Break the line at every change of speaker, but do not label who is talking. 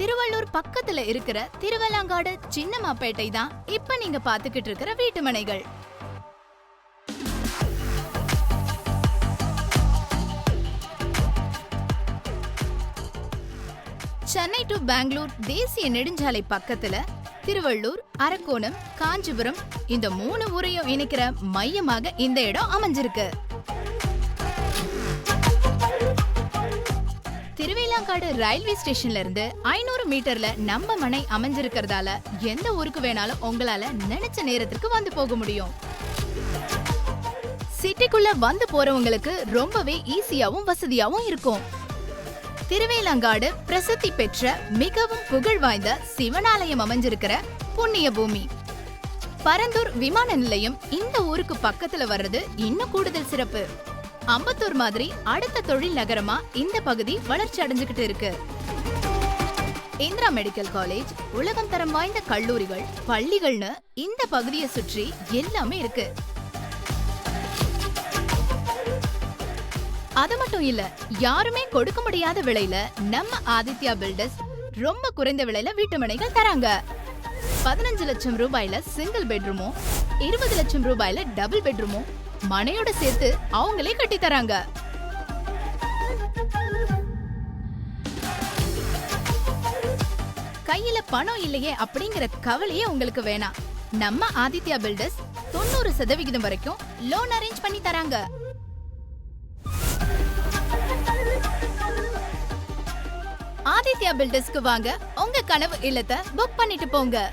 திருவள்ளூர் பக்கத்துல இருக்கிற திருவல்லாங்காடு சின்னமாப்பேட்டை தான் இப்ப நீங்க பாத்துக்கிட்டு இருக்கிற வீட்டு மனைகள். சென்னை டு பெங்களூர் தேசிய நெடுஞ்சாலை பக்கத்துல திருவள்ளூர் அரக்கோணம் காஞ்சிபுரம் இந்த மூணு ஊரையும் இணைக்கிற மையமாக இந்த இடம் அமைஞ்சிருக்கு. திருவேலாங்காடு ரயில்வே ஸ்டேஷன்ல இருந்து ஐநூறு மீட்டர்ல நம்ம மனை அமைஞ்சிருக்கிறதால எந்த ஊருக்கு வேணாலும் உங்களால நினைச்ச நேரத்திற்கு வந்து போக முடியும். சிட்டிக்குள்ள வந்து போறவங்களுக்கு ரொம்பவே ஈஸியாவும் வசதியாவும் இருக்கும். திருவேலங்காடு பிரசித்தி பெற்ற மிகவும் புகழ் வாய்ந்த சிவனாலயம் அமைஞ்சிருக்கிற புண்ணிய பூமி. பரந்தூர் விமான நிலையம் இந்த ஊருக்கு பக்கத்துல வர்றது இன்னும் கூடுதல் சிறப்பு. அம்பத்தூர் மாதிரி அடுத்த தொழில் நகரமா இந்த பகுதி வளர்ச்சி அடைஞ்சுகிட்டு இருக்கு. இந்திரா மெடிக்கல் காலேஜ் உலகம் தரம் வாய்ந்த கல்லூரிகள் பள்ளிகள்னு இந்த பகுதியை சுற்றி எல்லாமே இருக்கு. அது மட்டும் இல்ல யாருமே கொடுக்க முடியாத விலையில நம்ம ஆதித்யா பில்டர்ஸ் ரொம்ப குறைந்த விலையில வீட்டு மனைகள் தராங்க. பதினஞ்சு லட்சம் ரூபாயில சிங்கிள் பெட்ரூமும் இருபது லட்சம் ரூபாயில டபுள் பெட்ரூமும் மனையோட சேர்த்து அவங்களே கட்டி தராங்க. கையில பணம் இல்லையே அப்படிங்கிற கவலையே உங்களுக்கு வேணாம். நம்ம ஆதித்யா பில்டர்ஸ் தொண்ணூறு சதவிகிதம் வரைக்கும் லோன் அரேஞ்ச் பண்ணி தராங்க. ஆதித்யா பில்டர்ஸ்க்கு வாங்க உங்க கனவு இல்லத்தை புக் பண்ணிட்டு போங்க.